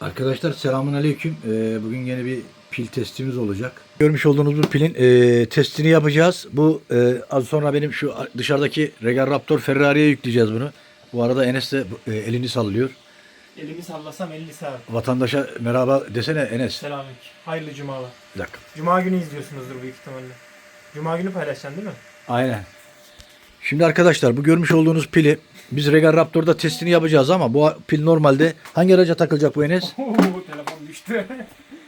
Arkadaşlar selamun aleyküm. Ee, bugün yine bir pil testimiz olacak. Görmüş olduğunuz bu pilin e, testini yapacağız. Bu e, az sonra benim şu dışarıdaki Regal Raptor Ferrari'ye yükleyeceğiz bunu. Bu arada Enes de e, elini sallıyor. Elimi sallasam 50 saat. Vatandaşa merhaba desene Enes. Selamünaleyküm. Hayırlı cumalar. Bir dakika. Cuma günü izliyorsunuzdur büyük ihtimalle. Cuma günü paylaşacaksın değil mi? Aynen. Şimdi arkadaşlar bu görmüş olduğunuz pili biz Regal Raptor'da testini yapacağız ama bu pil normalde hangi araca takılacak bu Enes? Oo, telefon düştü.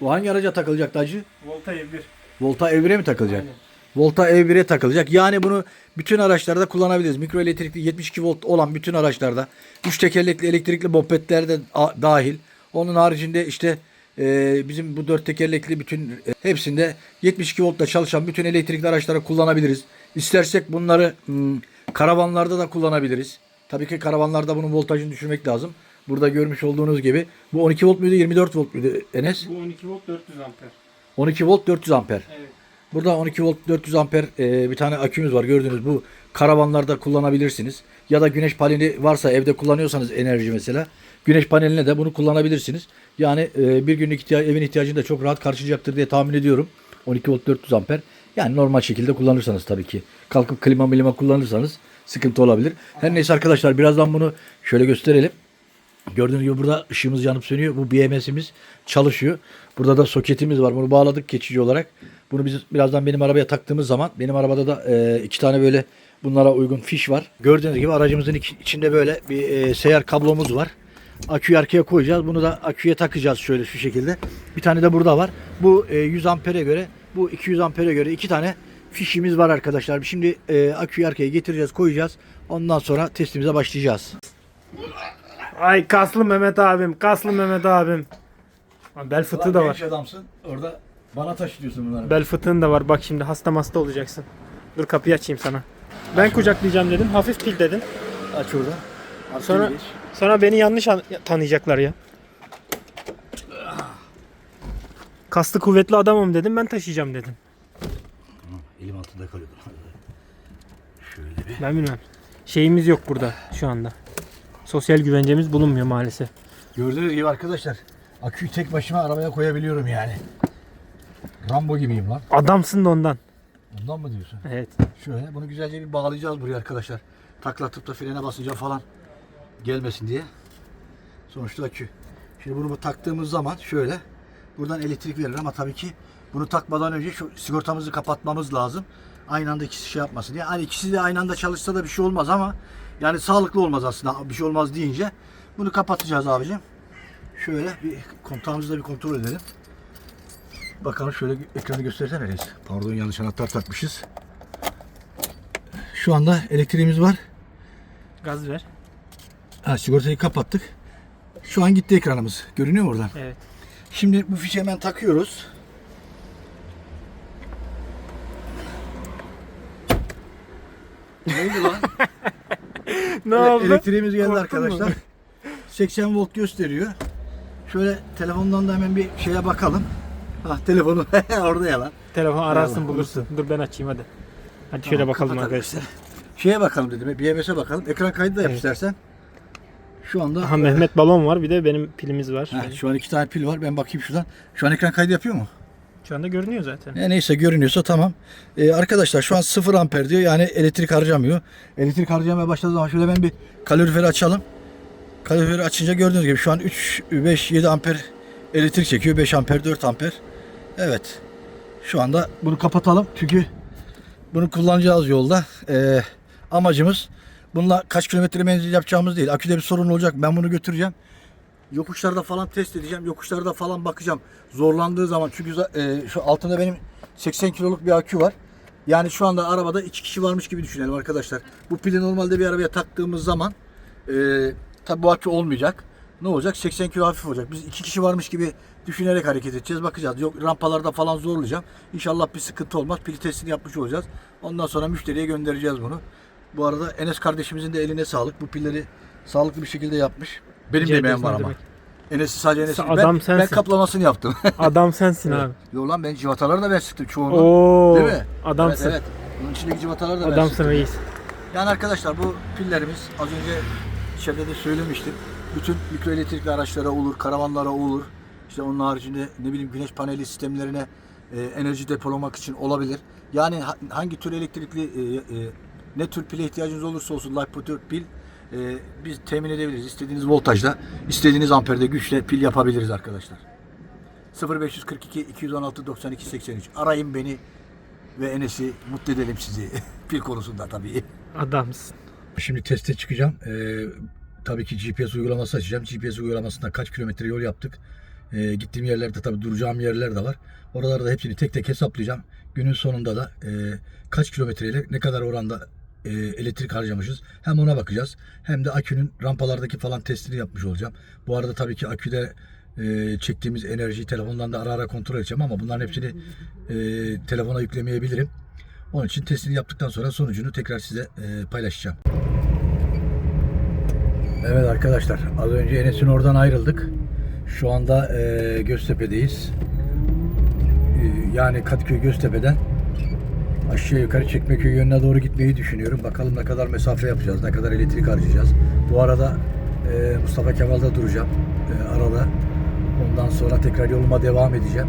Bu hangi araca takılacak acı? Volta ev 1. Volta Ev1'e mi takılacak? Aynen. Volta Ev1'e takılacak. Yani bunu bütün araçlarda kullanabiliriz. Mikro elektrikli 72 volt olan bütün araçlarda. Üç tekerlekli elektrikli mopetlerde a- dahil. Onun haricinde işte e, bizim bu dört tekerlekli bütün e, hepsinde 72 voltla çalışan bütün elektrikli araçlara kullanabiliriz. İstersek bunları hmm, karavanlarda da kullanabiliriz. Tabii ki karavanlarda bunun voltajını düşürmek lazım. Burada görmüş olduğunuz gibi bu 12 volt muydu 24 volt muydu Enes? Bu 12 volt 400 amper. 12 volt 400 amper. Evet. Burada 12 volt 400 amper e, bir tane akümüz var gördüğünüz bu karavanlarda kullanabilirsiniz. Ya da güneş paneli varsa evde kullanıyorsanız enerji mesela güneş paneline de bunu kullanabilirsiniz. Yani e, bir günlük ihtiya- evin ihtiyacını da çok rahat karşılayacaktır diye tahmin ediyorum. 12 volt 400 amper. Yani normal şekilde kullanırsanız tabii ki. Kalkıp klima milima kullanırsanız sıkıntı olabilir. Her neyse arkadaşlar birazdan bunu şöyle gösterelim. Gördüğünüz gibi burada ışığımız yanıp sönüyor. Bu BMS'imiz çalışıyor. Burada da soketimiz var. Bunu bağladık geçici olarak. Bunu biz birazdan benim arabaya taktığımız zaman benim arabada da e, iki tane böyle bunlara uygun fiş var. Gördüğünüz gibi aracımızın iç- içinde böyle bir e, seyyar kablomuz var. Aküyü arkaya koyacağız. Bunu da aküye takacağız şöyle şu şekilde. Bir tane de burada var. Bu e, 100 ampere göre, bu 200 ampere göre iki tane fişimiz var arkadaşlar. Şimdi e, aküyü arkaya getireceğiz, koyacağız. Ondan sonra testimize başlayacağız. Ay kaslı Mehmet abim, kaslı Mehmet abim. Bel fıtığı da var. adamsın. Orada bana taşıyorsun bunları. Bel fıtığın da var. Bak şimdi hasta hasta olacaksın. Dur kapıyı açayım sana. Ben kucaklayacağım dedim. Hafif pil dedin. Aç orada. Arkaya Sonra geç. sonra beni yanlış an- tanıyacaklar ya. Kaslı kuvvetli adamım dedim. Ben taşıyacağım dedim. Elim altında kalıyor. Şöyle bir. Ben bilmem. Şeyimiz yok burada şu anda. Sosyal güvencemiz bulunmuyor maalesef. Gördüğünüz gibi arkadaşlar aküyü tek başıma arabaya koyabiliyorum yani. Rambo gibiyim lan. Adamsın da ondan. Bundan mı diyorsun? Evet. Şöyle bunu güzelce bir bağlayacağız buraya arkadaşlar. Taklatıp da frene basınca falan gelmesin diye. Sonuçta akü. Şimdi bunu taktığımız zaman şöyle buradan elektrik verir ama tabii ki bunu takmadan önce şu sigortamızı kapatmamız lazım. Aynı anda ikisi şey yapmasın diye. Hani ikisi de aynı anda çalışsa da bir şey olmaz ama yani sağlıklı olmaz aslında bir şey olmaz deyince bunu kapatacağız abicim. Şöyle bir kontağımızı da bir kontrol edelim. Bakalım şöyle ekranı göstersene reis. Pardon yanlış anahtar takmışız. Şu anda elektriğimiz var. Gaz ver. Ha, sigortayı kapattık. Şu an gitti ekranımız. Görünüyor mu oradan? Evet. Şimdi bu fişi hemen takıyoruz. Neydi lan? Ne Ele- oldu? Elektriğimiz geldi Korktun mu? arkadaşlar. 80 volt gösteriyor. Şöyle telefondan da hemen bir şeye bakalım. Ha telefonu orada ya lan. Telefon ararsın bulursun. Dur ben açayım hadi. Hadi şöyle Tamam, bakalım kapat arkadaşlar. Şeye bakalım dedim. BMS'e bakalım. Ekran kaydı da yap Evet. istersen. Şu anda Aha Mehmet balon var bir de benim pilimiz var. Ha, şu an iki tane pil var. Ben bakayım şuradan. Şu an ekran kaydı yapıyor mu? Şu anda görünüyor zaten. E, neyse görünüyorsa tamam. E, arkadaşlar şu an 0 amper diyor. Yani elektrik harcamıyor. Elektrik harcamaya başladığı zaman şöyle ben bir kaloriferi açalım. Kaloriferi açınca gördüğünüz gibi şu an 3, 5, 7 amper elektrik çekiyor. 5 amper, 4 amper. Evet. Şu anda bunu kapatalım. Çünkü bunu kullanacağız yolda. E, amacımız bununla kaç kilometre menzil yapacağımız değil. Aküde bir sorun olacak. Ben bunu götüreceğim. Yokuşlarda falan test edeceğim. Yokuşlarda falan bakacağım. Zorlandığı zaman çünkü e, şu altında benim 80 kiloluk bir akü var. Yani şu anda arabada iki kişi varmış gibi düşünelim arkadaşlar. Bu pili normalde bir arabaya taktığımız zaman e, tabi bu akü olmayacak. Ne olacak? 80 kilo hafif olacak. Biz iki kişi varmış gibi düşünerek hareket edeceğiz. Bakacağız. Yok rampalarda falan zorlayacağım. İnşallah bir sıkıntı olmaz. Pil testini yapmış olacağız. Ondan sonra müşteriye göndereceğiz bunu. Bu arada Enes kardeşimizin de eline sağlık. Bu pilleri sağlıklı bir şekilde yapmış. Benim de Rica emeğim ederiz, var ama. demek. Enes'i sadece Ben, adam ben sensin. kaplamasını yaptım. Adam sensin abi. Yo lan ben civataları da ben sıktım çoğunu. Oo. Değil mi? Adamsın. Evet, evet. Bunun içindeki civataları da ben Adamsın sıktım. reis. Yani arkadaşlar bu pillerimiz az önce içeride de söylemiştim. bütün mikro elektrikli araçlara olur, karavanlara olur. İşte onun haricinde ne bileyim güneş paneli sistemlerine e, enerji depolamak için olabilir. Yani ha- hangi tür elektrikli e, e, ne tür pile ihtiyacınız olursa olsun LiPo4 pil e, biz temin edebiliriz. İstediğiniz voltajda, istediğiniz amperde güçle pil yapabiliriz arkadaşlar. 0542 216 92 83 arayın beni ve Enes'i mutlu edelim sizi pil konusunda tabii. Adamsın. Şimdi teste çıkacağım. Ee, tabii ki GPS uygulaması açacağım. GPS uygulamasında kaç kilometre yol yaptık. Ee, gittiğim yerlerde tabii duracağım yerler de var. Oralarda hepsini tek tek hesaplayacağım. Günün sonunda da e, kaç kilometreyle ne kadar oranda e, elektrik harcamışız. Hem ona bakacağız. Hem de akünün rampalardaki falan testini yapmış olacağım. Bu arada tabii ki aküde e, çektiğimiz enerjiyi telefondan da ara ara kontrol edeceğim ama bunların hepsini e, telefona yüklemeyebilirim. Onun için testini yaptıktan sonra sonucunu tekrar size e, paylaşacağım. Evet arkadaşlar az önce Enes'in oradan ayrıldık. Şu anda e, Göztepe'deyiz. E, yani Kadıköy Göztepe'den aşağı yukarı Çekmeköy yönüne doğru gitmeyi düşünüyorum. Bakalım ne kadar mesafe yapacağız, ne kadar elektrik harcayacağız. Bu arada e, Mustafa Kemal'da duracağım e, arada. Ondan sonra tekrar yoluma devam edeceğim.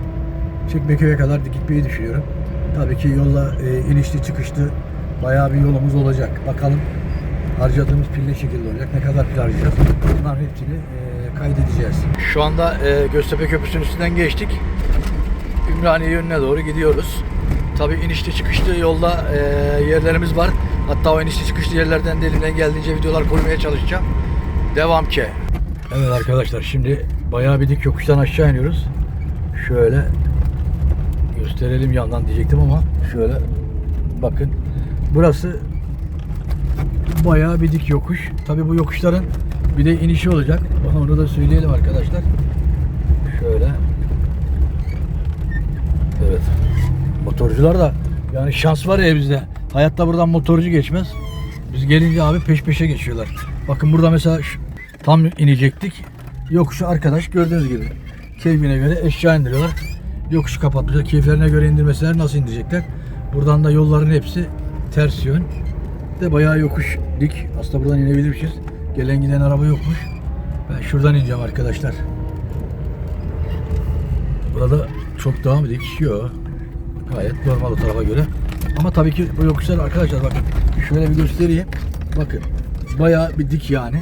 Çekmeköy'e kadar da gitmeyi düşünüyorum. Tabii ki yolla e, inişli çıkışlı bayağı bir yolumuz olacak. Bakalım harcadığımız pil ne şekilde olacak, ne kadar pil harcayacağız. Bunların hepsini e, kaydedeceğiz. Şu anda e, Göztepe Köprüsü'nün üstünden geçtik. Ümraniye yönüne doğru gidiyoruz. Tabii inişli çıkışlı yolda e, yerlerimiz var. Hatta o inişli çıkışlı yerlerden de elimden geldiğince videolar koymaya çalışacağım. Devam ki. Evet arkadaşlar şimdi bayağı bir dik yokuştan aşağı iniyoruz. Şöyle gösterelim yandan diyecektim ama şöyle bakın. Burası bayağı bir dik yokuş. Tabii bu yokuşların bir de inişi olacak. Onu da söyleyelim arkadaşlar. Şöyle. Evet. Motorcular da yani şans var ya bizde. Hayatta buradan motorcu geçmez. Biz gelince abi peş peşe geçiyorlar. Bakın burada mesela şu- tam inecektik. Yokuşu arkadaş gördüğünüz gibi keyfine göre eşya indiriyorlar. Yokuşu kapatmışlar. Keyiflerine göre indirmeseler nasıl indirecekler? Buradan da yolların hepsi ters yön. De bayağı yokuş dik. Aslında buradan inebilirmişiz. Gelen giden araba yokmuş. Ben şuradan ineceğim arkadaşlar. Burada çok daha mı dik? Yok. Gayet normal o tarafa göre. Ama tabii ki bu yokuşlar arkadaşlar bakın. Şöyle bir göstereyim. Bakın. Bayağı bir dik yani.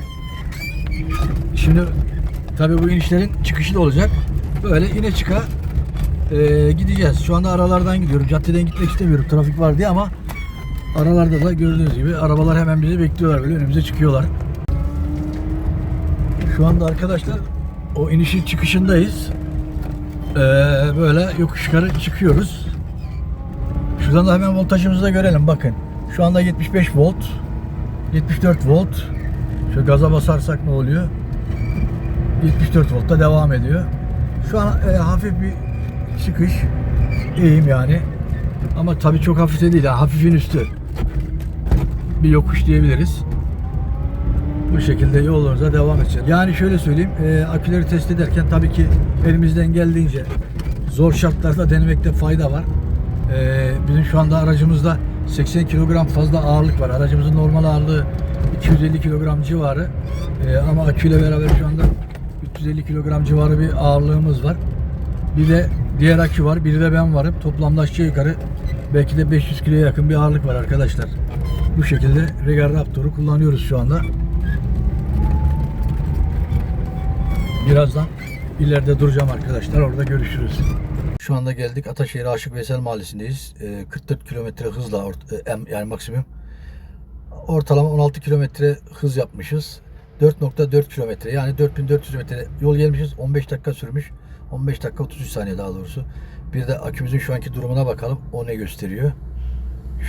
Şimdi tabii bu inişlerin çıkışı da olacak. Böyle ine çıka e, gideceğiz. Şu anda aralardan gidiyorum. Caddeden gitmek istemiyorum. Trafik var diye ama aralarda da gördüğünüz gibi arabalar hemen bizi bekliyorlar. Böyle önümüze çıkıyorlar. Şu anda arkadaşlar o inişin çıkışındayız. Ee, böyle yokuş yukarı çıkıyoruz. Şuradan da hemen voltajımızı da görelim bakın. Şu anda 75 volt. 74 volt. Şu gaza basarsak ne oluyor? 74 voltta devam ediyor. Şu an e, hafif bir çıkış. İyiyim yani. Ama tabii çok hafif de değil. Yani hafifin üstü. Bir yokuş diyebiliriz. Bu şekilde yollarımıza devam edeceğiz. Yani şöyle söyleyeyim, e, aküleri test ederken tabii ki elimizden geldiğince zor şartlarda denemekte fayda var. E, bizim şu anda aracımızda 80 kilogram fazla ağırlık var. Aracımızın normal ağırlığı 250 kilogram civarı. E, ama aküyle beraber şu anda 350 kilogram civarı bir ağırlığımız var. Bir de diğer akü var, bir de ben varım. Toplamda aşağı yukarı belki de 500 kiloya yakın bir ağırlık var arkadaşlar. Bu şekilde Regar Raptor'u kullanıyoruz şu anda. Birazdan ileride duracağım arkadaşlar. Orada görüşürüz. Şu anda geldik Ataşehir Aşık Veysel Mahallesi'ndeyiz. Ee, 44 kilometre hızla e, yani maksimum. Ortalama 16 kilometre hız yapmışız. 4.4 kilometre yani 4400 metre yol gelmişiz. 15 dakika sürmüş. 15 dakika 33 saniye daha doğrusu. Bir de akümüzün şu anki durumuna bakalım. O ne gösteriyor?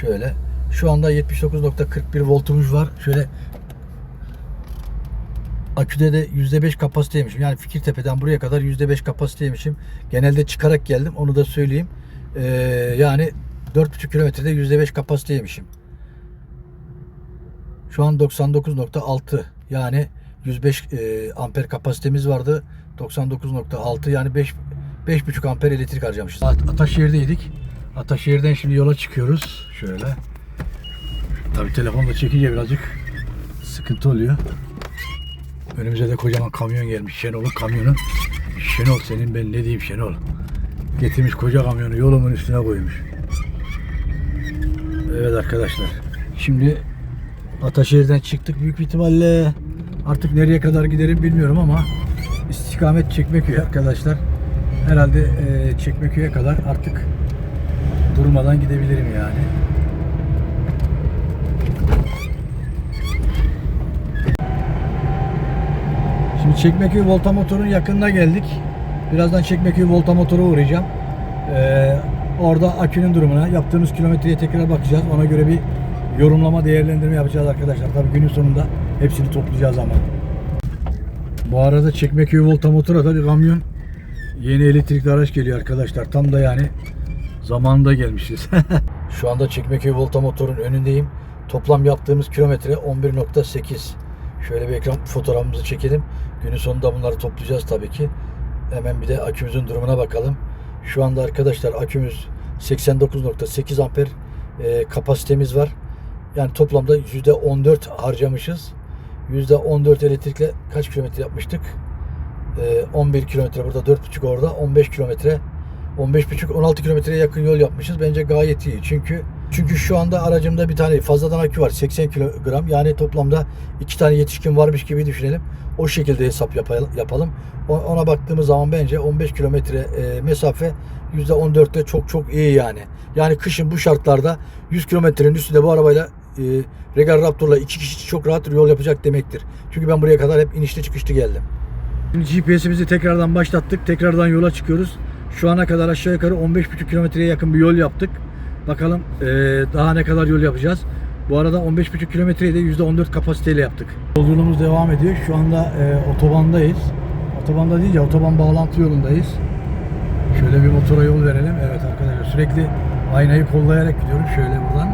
Şöyle. Şu anda 79.41 voltumuz var. Şöyle aküde de %5 kapasiteymişim. Yani Fikirtepe'den buraya kadar %5 kapasiteymişim. Genelde çıkarak geldim. Onu da söyleyeyim. Ee, yani 4,5 kilometrede %5 kapasiteymişim. Şu an 99.6 yani 105 e, amper kapasitemiz vardı. 99.6 yani 5 5,5 amper elektrik harcamışız. At- Ataşehir'deydik. Ataşehir'den şimdi yola çıkıyoruz. Şöyle. Tabii telefonla çekince birazcık sıkıntı oluyor. Önümüze de kocaman kamyon gelmiş. Şenol'un kamyonu. Şenol senin ben ne diyeyim Şenol. Getirmiş koca kamyonu yolumun üstüne koymuş. Evet arkadaşlar. Şimdi Ataşehir'den çıktık büyük ihtimalle. Artık nereye kadar giderim bilmiyorum ama istikamet Çekmeköy arkadaşlar. Herhalde e, Çekmeköy'e kadar artık durmadan gidebilirim yani. Şimdi Çekmeköy Volta Motor'un yakınına geldik. Birazdan Çekmeköy Volta Motor'a uğrayacağım. Ee, orada akünün durumuna, yaptığımız kilometreye tekrar bakacağız. Ona göre bir yorumlama, değerlendirme yapacağız arkadaşlar. Tabii günün sonunda hepsini toplayacağız ama. Bu arada Çekmeköy Volta Motor'a da bir kamyon yeni elektrikli araç geliyor arkadaşlar. Tam da yani zamanında gelmişiz. Şu anda Çekmeköy Volta Motor'un önündeyim. Toplam yaptığımız kilometre 11.8. Şöyle bir ekran fotoğrafımızı çekelim. Günün sonunda bunları toplayacağız tabii ki. Hemen bir de akümüzün durumuna bakalım. Şu anda arkadaşlar akümüz 89.8 amper e, kapasitemiz var. Yani toplamda %14 harcamışız. %14 elektrikle kaç kilometre yapmıştık? E, 11 kilometre burada 4,5 orada 15 kilometre 15,5 16 kilometreye yakın yol yapmışız. Bence gayet iyi. Çünkü çünkü şu anda aracımda bir tane fazladan akü var. 80 kilogram. Yani toplamda iki tane yetişkin varmış gibi düşünelim. O şekilde hesap yapalım. Ona baktığımız zaman bence 15 kilometre e, mesafe %14'te çok çok iyi yani. Yani kışın bu şartlarda 100 kilometrenin üstünde bu arabayla e, Regal Raptor'la iki kişi çok rahat yol yapacak demektir. Çünkü ben buraya kadar hep inişli çıkışlı geldim. Şimdi GPS'imizi tekrardan başlattık. Tekrardan yola çıkıyoruz. Şu ana kadar aşağı yukarı 15,5 kilometreye yakın bir yol yaptık. Bakalım eee, daha ne kadar yol yapacağız. Bu arada 15,5 kilometreyi de %14 kapasiteyle yaptık. Yolculuğumuz devam ediyor. Şu anda eee, otobandayız. Otobanda değil ya otoban bağlantı yolundayız. Şöyle bir motora yol verelim. Evet arkadaşlar sürekli aynayı kollayarak gidiyorum. Şöyle buradan.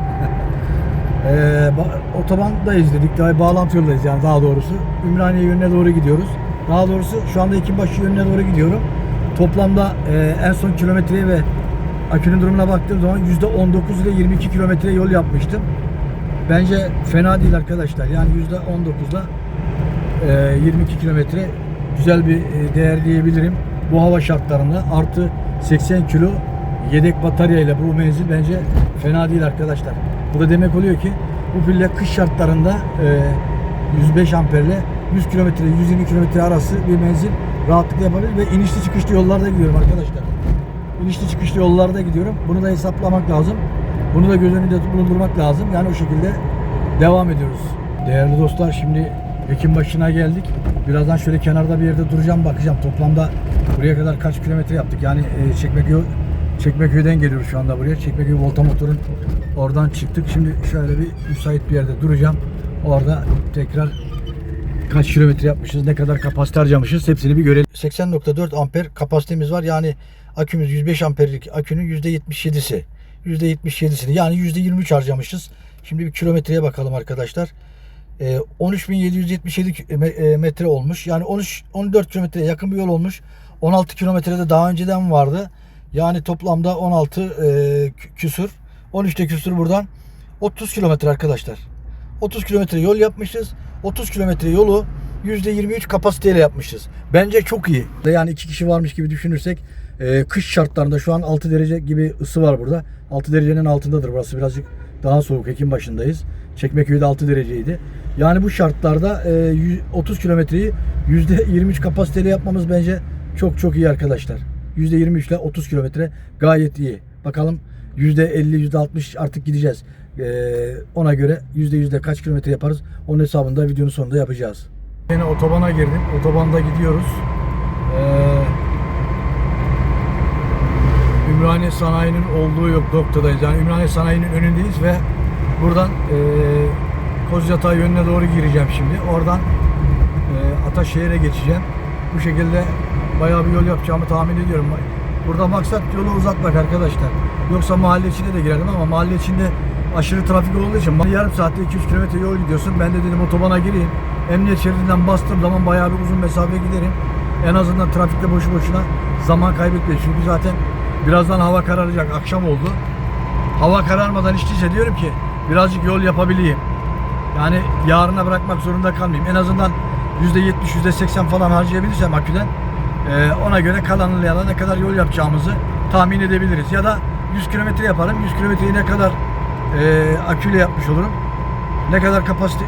Ba- otobandayız dedik. Daha bağlantı yoldayız yani daha doğrusu. Ümraniye yönüne doğru gidiyoruz. Daha doğrusu şu anda Ekinbaşı yönüne doğru gidiyorum. Toplamda e, en son kilometreye ve akünün durumuna baktığım zaman %19 ile 22 kilometre yol yapmıştım. Bence fena değil arkadaşlar. Yani %19'la e, 22 kilometre güzel bir e, değer diyebilirim. Bu hava şartlarında artı 80 kilo yedek batarya ile bu menzil bence fena değil arkadaşlar. Bu da demek oluyor ki bu pille kış şartlarında e, 105 amperle 100 kilometre 120 kilometre arası bir menzil rahatlıkla yapabilir ve inişli çıkışlı yollarda gidiyorum arkadaşlar. İnişli çıkışlı yollarda gidiyorum. Bunu da hesaplamak lazım. Bunu da göz önünde bulundurmak lazım. Yani o şekilde devam ediyoruz. Değerli dostlar şimdi Ekim başına geldik. Birazdan şöyle kenarda bir yerde duracağım bakacağım. Toplamda buraya kadar kaç kilometre yaptık. Yani e, Çekmeköy, Çekmeköy'den geliyoruz şu anda buraya. Çekmeköy Volta Motor'un oradan çıktık. Şimdi şöyle bir müsait bir yerde duracağım. Orada tekrar kaç kilometre yapmışız, ne kadar kapasite harcamışız hepsini bir görelim. 80.4 amper kapasitemiz var. Yani akümüz 105 amperlik akünün %77'si. %77'sini yani %23 harcamışız. Şimdi bir kilometreye bakalım arkadaşlar. Ee, 13.777 ki- me- e, metre olmuş. Yani 13 14 kilometreye yakın bir yol olmuş. 16 kilometrede daha önceden vardı. Yani toplamda 16 e, kü- küsür. 13'te küsür buradan 30 kilometre arkadaşlar. 30 kilometre yol yapmışız. 30 kilometre yolu %23 kapasiteyle yapmışız. Bence çok iyi. Yani iki kişi varmış gibi düşünürsek e, kış şartlarında şu an 6 derece gibi ısı var burada. 6 derecenin altındadır burası birazcık daha soğuk. Ekim başındayız. Çekmeköy'de 6 dereceydi. Yani bu şartlarda e, yü- 30 kilometreyi %23 kapasiteyle yapmamız bence çok çok iyi arkadaşlar. %23 ile 30 kilometre gayet iyi. Bakalım %50, %60 artık gideceğiz. Ee, ona göre %100'de kaç kilometre yaparız onun hesabını da videonun sonunda yapacağız. Yine otobana girdim. Otobanda gidiyoruz. Ee, Ümraniye Sanayi'nin olduğu yok noktadayız. Yani Ümraniye Sanayi'nin önündeyiz ve buradan e, Kozyatağı yönüne doğru gireceğim şimdi. Oradan e, Ataşehir'e geçeceğim. Bu şekilde bayağı bir yol yapacağımı tahmin ediyorum. Burada maksat yolu uzatmak arkadaşlar. Yoksa mahalle içine de girerdim ama mahalle içinde aşırı trafik olduğu için yarım saatte 200 kilometre yol gidiyorsun. Ben de dedim otobana gireyim. Emniyet şeridinden bastığım zaman bayağı bir uzun mesafe giderim. En azından trafikte boşu boşuna zaman kaybetmeyin. Çünkü zaten birazdan hava kararacak. Akşam oldu. Hava kararmadan içtiyse diyorum ki birazcık yol yapabileyim. Yani yarına bırakmak zorunda kalmayayım. En azından %70, %80 falan harcayabilirsem aküden ona göre kalanıyla ne kadar yol yapacağımızı tahmin edebiliriz. Ya da 100 kilometre yaparım. 100 kilometreyi ne kadar e, aküyle yapmış olurum. Ne kadar kapasite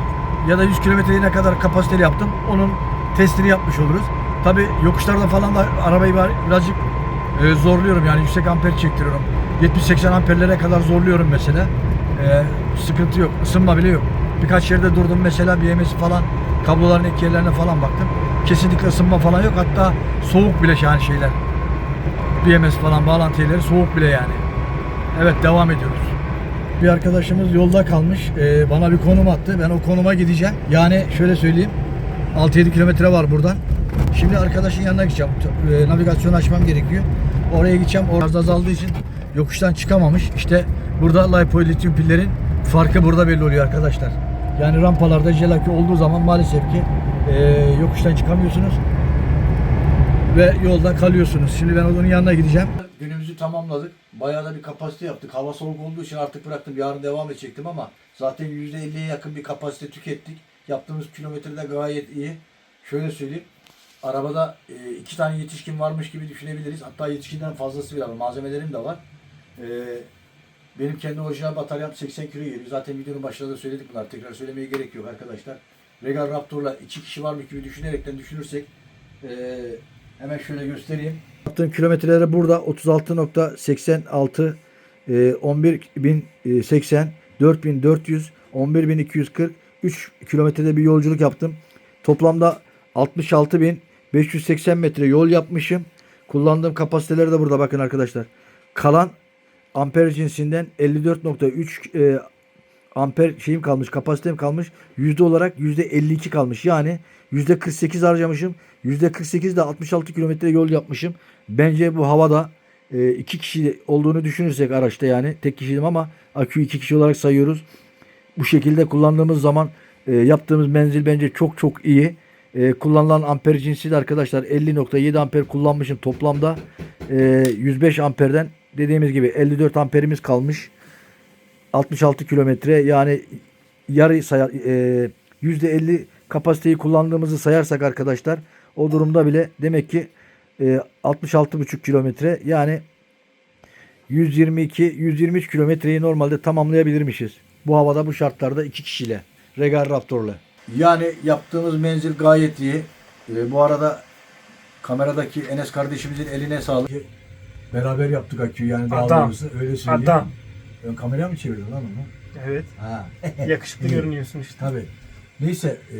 ya da 100 kilometreyi ne kadar kapasiteli yaptım. Onun testini yapmış oluruz. Tabi yokuşlarda falan da arabayı birazcık e, zorluyorum yani yüksek amper çektiriyorum. 70-80 amperlere kadar zorluyorum mesela. E, sıkıntı yok. ısınma bile yok. Birkaç yerde durdum mesela BMS falan kabloların ek yerlerine falan baktım. Kesinlikle ısınma falan yok. Hatta soğuk bile yani şeyler. BMS falan bağlantı yerleri soğuk bile yani. Evet devam ediyoruz. Bir arkadaşımız yolda kalmış. Ee, bana bir konum attı. Ben o konuma gideceğim. Yani şöyle söyleyeyim. 6-7 kilometre var buradan. Şimdi arkadaşın yanına gideceğim. Ee, navigasyon açmam gerekiyor. Oraya gideceğim. Orada azaldığı için yokuştan çıkamamış. İşte burada lipo lityum pillerin farkı burada belli oluyor arkadaşlar. Yani rampalarda jel akü olduğu zaman maalesef ki e, yokuştan çıkamıyorsunuz ve yolda kalıyorsunuz. Şimdi ben onun yanına gideceğim. Günümüzü tamamladık. Bayağı da bir kapasite yaptık. Hava soğuk olduğu için artık bıraktım. Yarın devam edecektim ama zaten %50'ye yakın bir kapasite tükettik. Yaptığımız kilometre de gayet iyi. Şöyle söyleyeyim. Arabada e, iki tane yetişkin varmış gibi düşünebiliriz. Hatta yetişkinden fazlası bile var. Malzemelerim de var. E, benim kendi orijinal bataryam 80 kilo geliyor. Zaten videonun başında da söyledik bunlar. Tekrar söylemeye gerek yok arkadaşlar. Regal Raptor'la iki kişi varmış gibi düşünerekten düşünürsek e, hemen şöyle göstereyim. Yaptığım kilometreleri burada 36.86 e, 11.080 4400 11.240 3 kilometrede bir yolculuk yaptım. Toplamda 66.580 metre yol yapmışım. Kullandığım kapasiteleri de burada bakın arkadaşlar. Kalan amper cinsinden 54.3 e, amper şeyim kalmış, kapasitem kalmış. Yüzde olarak yüzde 52 kalmış. Yani 48 harcamışım. Yüzde 48 de 66 kilometre yol yapmışım. Bence bu havada e, iki kişi olduğunu düşünürsek araçta yani tek kişiydim ama aküyü iki kişi olarak sayıyoruz. Bu şekilde kullandığımız zaman e, yaptığımız menzil bence çok çok iyi. E, kullanılan amper cinsi de arkadaşlar 50.7 amper kullanmışım toplamda. E, 105 amperden dediğimiz gibi 54 amperimiz kalmış. 66 kilometre yani yarı sayar, e, %50 kapasiteyi kullandığımızı sayarsak arkadaşlar o durumda bile demek ki e, 66,5 kilometre yani 122 123 kilometreyi normalde tamamlayabilirmişiz. Bu havada bu şartlarda iki kişiyle. Regal Raptor'la. Yani yaptığımız menzil gayet iyi. E, bu arada kameradaki Enes kardeşimizin eline sağlık. Beraber yaptık aküyü yani daha Adam. doğrusu öyle söyleyeyim. Adam. Ön kamera mı çevirdin lan onu? Evet. Ha. Yakışıklı görünüyorsun işte. Tabii. Neyse. E,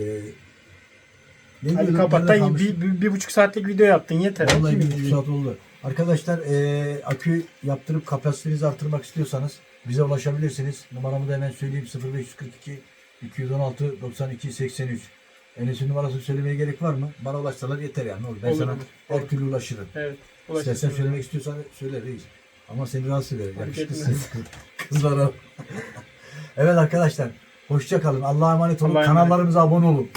ne Hadi kapat da bir, bir, bir buçuk saatlik video yaptın yeter. Vallahi bir buçuk saat oldu. Arkadaşlar e, akü yaptırıp kapasitenizi artırmak istiyorsanız bize ulaşabilirsiniz. Numaramı da hemen söyleyeyim 0542 216 92 83. Enes'in numarasını söylemeye gerek var mı? Bana ulaşsalar yeter yani. Olur. Ben Olur, sana her türlü ulaşırım. Evet. İstersen ulaşırsın. söylemek istiyorsan söyle reis. Ama seni rahatsız eder. Fark Yakışıklısın. Kızlara. evet arkadaşlar. Hoşça kalın. Allah'a emanet olun. Emanet. Kanallarımıza abone olun.